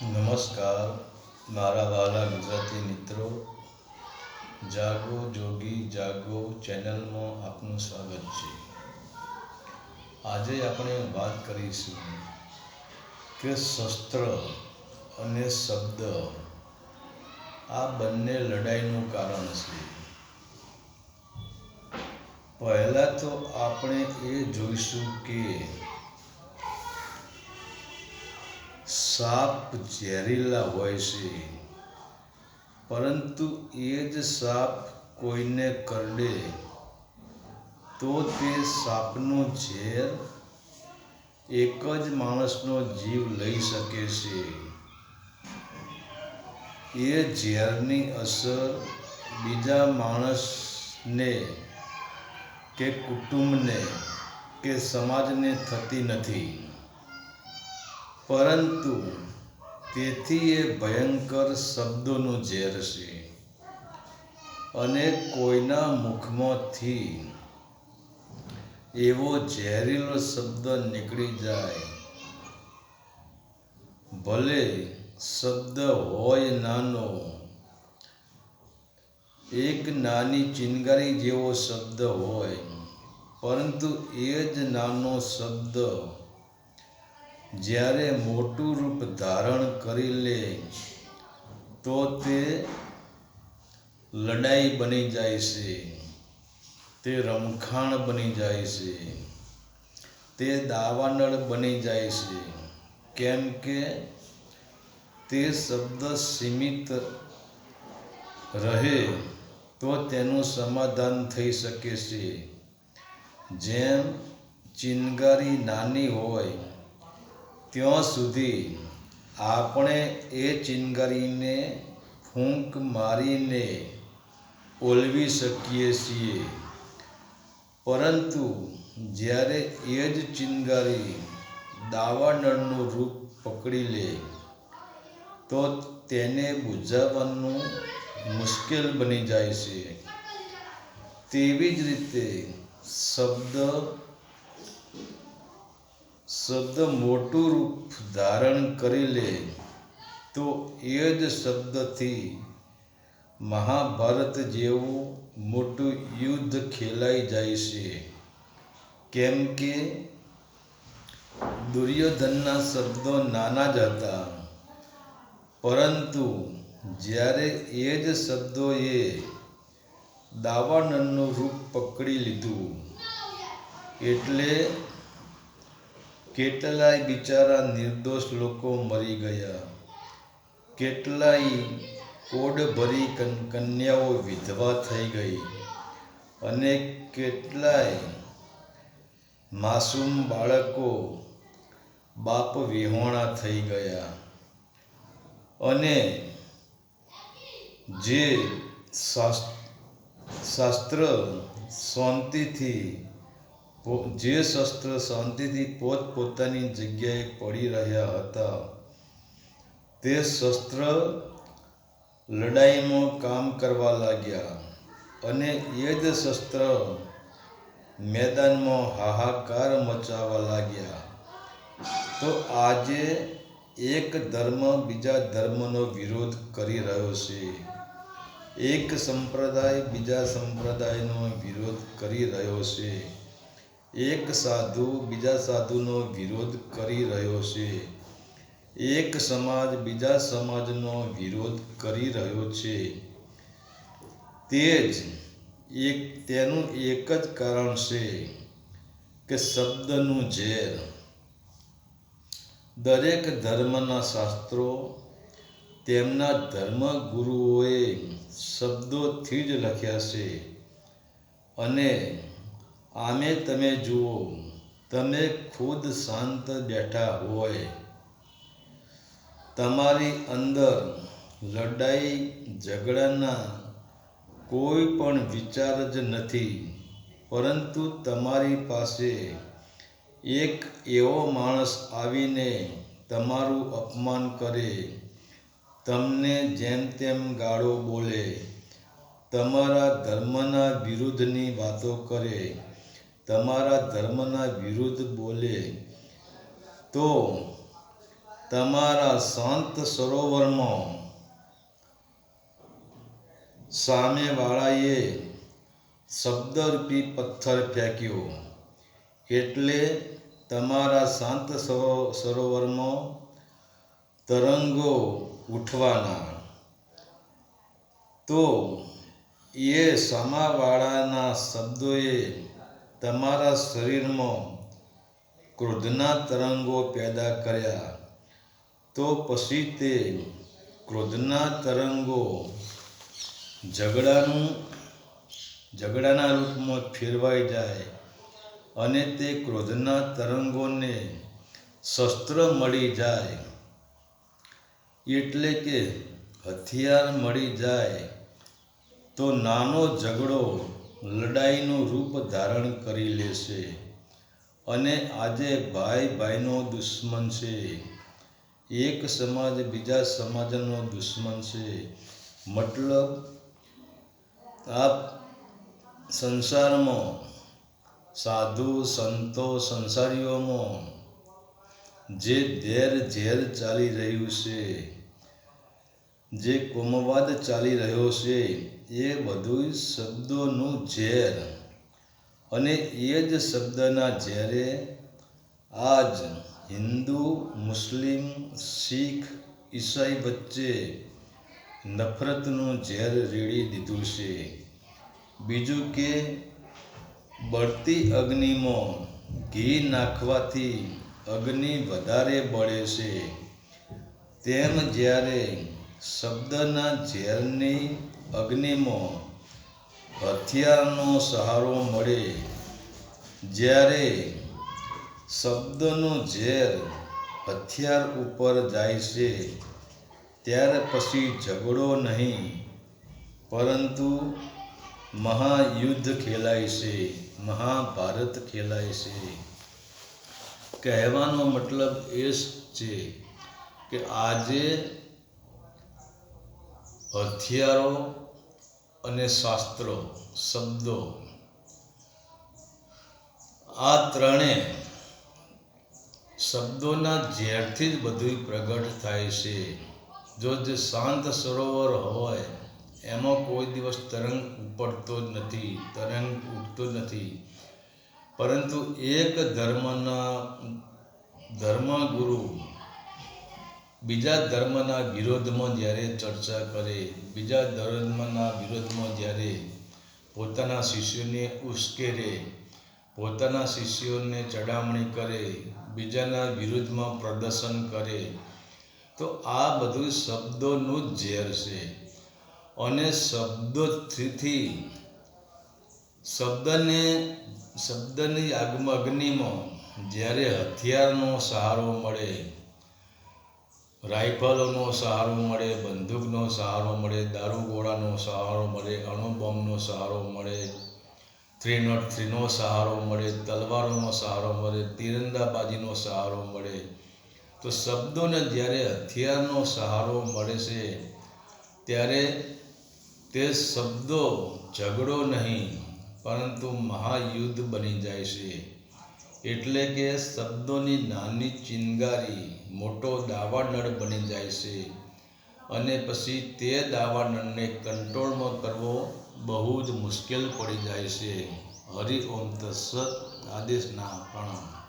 નમસ્કાર. મારા વાલા ગુજરાતી મિત્રો, જાગો જોગી, જાગો ચેનલમાં આપનું સ્વાગત છે. આજે આપણે વાત કરીશું કે શસ્ત્ર અને શબ્દ. આ બંને લડાઈનું કારણ છે. પહેલાં તો આપણે એ જોઈશું કે સાપ ઝેરીલા હોય છે. પરંતુ એ જ સાપ કોઈને કરડે. તો તે સાપનું ઝેર એક જ માણસનો જીવ લઈ શકે છે. એ ઝેરની અસર બીજા માણસને કે કુટુંબને કે સમાજને થતી નથી. પરંતુ તેથી એ ભયંકર શબ્દોનું ઝેર છે અને કોઈના મુખમાંથી એવો ઝેરીલો શબ્દ નીકળી જાય. ભલે શબ્દ હોય નાનો, એક નાની ચિનગારી જેવો શબ્દ હોય, પરંતુ એ જ નાનો શબ્દ જ્યારે મોટું રૂપ ધારણ કરી લે, તો તે લડાઈ બની જાય છે. તે રમખાણ બની જાય છે. તે દાવાનળ બની જાય છે. કેમ કે તે શબ્દ સીમિત રહે, તો તેનું સમાધાન થઈ શકે છે. જેમ ચિનગારી નાની હોય ત્યાં સુધી આપણે એ ચિનગારીને ફૂંક મારીને ઓલવી શકીએ છીએ. પરંતુ જ્યારે એ જ ચિનગારી દાવાનળનું રૂપ પકડી લે, તો તેને બુઝાવવાનું મુશ્કેલ બની જાય છે. તેવી જ રીતે શબ્દ શબ્દ મોટું રૂપ ધારણ કરી લે, તો એ જ શબ્દથી મહાભારત જેવું મોટું યુદ્ધ ખેલાઈ જાય છે. કેમ કે દુર્યોધનના શબ્દો નાના જ હતા. પરંતુ જ્યારે એ જ શબ્દોએ દાવાનળનું રૂપ પકડી લીધું, એટલે કેટલાય બિચારા નિર્દોષ લોકો મરી ગયા. કેટલાય કોડભરી કન્યાઓ વિધવા થઈ ગઈ. અને કેટલાય માસૂમ બાળકો બાપ વિહોણા થઈ ગયા. અને જે શાસ્ત્ર શાંતિથી જે શસ્ત્ર શાંતિથી પોતપોતાની જગ્યાએ પડી રહ્યા હતા, તે શસ્ત્ર લડાઈમાં કામ કરવા લાગ્યા અને એ જ શસ્ત્ર મેદાનમાં હાહાકાર મચાવવા લાગ્યા. તો આજે એક ધર્મ બીજા ધર્મનો વિરોધ કરી રહ્યો છે. એક સંપ્રદાય બીજા સંપ્રદાયનો વિરોધ કરી રહ્યો છે. એક સાધુ બીજા સાધુનો વિરોધ કરી રહ્યો છે. એક સમાજ બીજા સમાજનો વિરોધ કરી રહ્યો છે. તે જ એક તેનું એક જ કારણ છે કે શબ્દનું ઝેર. દરેક ધર્મના શાસ્ત્રો તેમના ધર્મગુરુઓએ શબ્દોથી જ લખ્યા છે અને આમે તમે જુઓ, તમે ખુદ શાંત બેઠા હોય. તમારી અંદર લડાઈ, ઝઘડાના કોઈ પણ વિચાર જ નથી, પરંતુ તમારી પાસે એક એવો માણસ આવીને તમારું અપમાન કરે, તમને જેમ તેમ ગાળો બોલે, તમારા ધર્મના વિરુદ્ધની વાતો કરે. તમારા ધર્મના વિરુદ્ધ બોલે, તો તમારા શાંત સરોવરમાં સામેવાળાએ શબ્દરૂપી પથ્થર ફેંક્યો. એટલે તમારા શાંત સરો- સરોવરમાં તરંગો ઉઠવાના. તો એ સામાવાળાના શબ્દોએ તમારા શરીરમાં ક્રોધના તરંગો પેદા કર્યા, તો પછી તે ક્રોધના તરંગો ઝઘડાનું, ઝઘડાના રૂપમાં ફેરવાઈ જાય અને તે ક્રોધના તરંગોને શસ્ત્ર મળી જાય. એટલે કે હથિયાર મળી જાય તો નાનો ઝઘડો લડાઈનું રૂપ ધારણ કરી લેશે. અને આજે ભાઈ ભાઈનો દુશ્મન છે. એક સમાજ બીજા સમાજનો દુશ્મન છે. મતલબ આ સંસારમાં સાધુ સંતો સંસારીઓમાં જે ધેર ઝેર ચાલી રહ્યું છે, જે કોમવાદ ચાલી રહ્યો છે એ બધું શબ્દોનું ઝેર. અને એ જ શબ્દના ઝેરે આજ હિન્દુ, મુસ્લિમ, શીખ, ઈસાઈ વચ્ચે નફરતનું ઝેર રેડી દીધું છે. બીજું કે બળતી અગ્નિમાં ઘી નાખવાથી અગ્નિ વધારે બળે છે. તેમ જ્યારે શબ્દના ઝેરની અગ્નિમાં હથિયારનો સહારો મળે. જ્યારે શબ્દનું ઝેર હથિયાર ઉપર જાય છે, ત્યારે પછી ઝઘડો નહીં. પરંતુ મહાયુદ્ધ ખેલાય છે, મહાભારત ખેલાય છે. કહેવાનો મતલબ એ છે કે આજે હથિયારો અને શાસ્ત્રો, શબ્દો. આ ત્રણે શબ્દોના ઝેરથી જ બધું પ્રગટ થાય છે. જો જે શાંત સરોવર હોય, એમાં કોઈ દિવસ તરંગ ઉપડતો જ નથી, તરંગ ઉઠતો નથી. પરંતુ એક ધર્મના ધર્મગુરુ બીજા ધર્મના વિરોધમાં જ્યારે ચર્ચા કરે, બીજા ધર્મના વિરોધમાં જ્યારે પોતાના શિષ્યોને ઉશ્કેરે, પોતાના શિષ્યોને ચડામણી કરે, બીજાના વિરુદ્ધમાં પ્રદર્શન કરે, તો આ બધું શબ્દોનું જ ઝેર છે. અને શબ્દોથી શબ્દને, શબ્દની આગમ અગ્નિમાં જ્યારે હથિયારનો સહારો મળે રાઇફલોનો સહારો મળે, બંદૂકનો સહારો મળે દારૂગોળાનો સહારો મળે, અણુબોમ્બનો સહારો મળે થ્રી નોટ થ્રીનો સહારો મળે, તલવારોનો સહારો મળે, તીરંદાબાજીનો સહારો મળે. તો શબ્દોને જ્યારે હથિયારનો સહારો મળે છે, ત્યારે તે શબ્દો ઝઘડો નહીં, પરંતુ મહાયુદ્ધ બની જાય છે. એટલે કે શબ્દોની નાની ચિનગારી મોટો દાવાનળ બની જાય છે. અને પછી તે દાવાનળને કંટ્રોલમાં કરવો બહુ જ મુશ્કેલ પડી જાય છે. હરિ ઓમ તત્સત આદેશના પ્રણામ.